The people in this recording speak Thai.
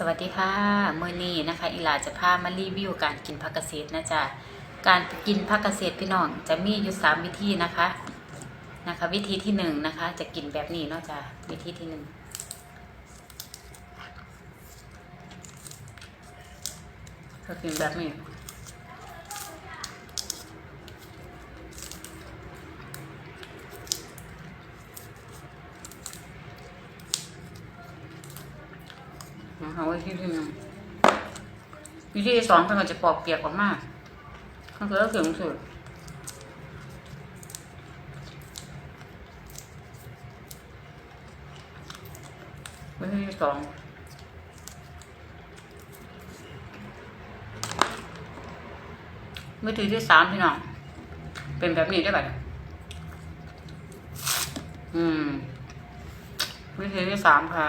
สวัสดีค่ะเมื่อนี้นะคะอิหลาจะพามารีวิวการกินผักเกษตรนะจ๊ะการกินผักเกษตรพี่น้องจะมีอยู่สามวิธีนะคะนะคะ วิธีที่หนึ่งนะคะ จะกินแบบนี้เนาะจ๊ะวิธีที่หนึ่งก็กินแบบนี้ นะคะวิธีที่หนึ่งวิธีที่สองเพื่อนก็จะปอกเปียกออกมาเขาก็แล้วเกี่ยงสุดวิธีที่สองวิธีที่สามพี่น้องเป็นแบบนี้ได้ไหมอืม วิธีที่สามค่ะ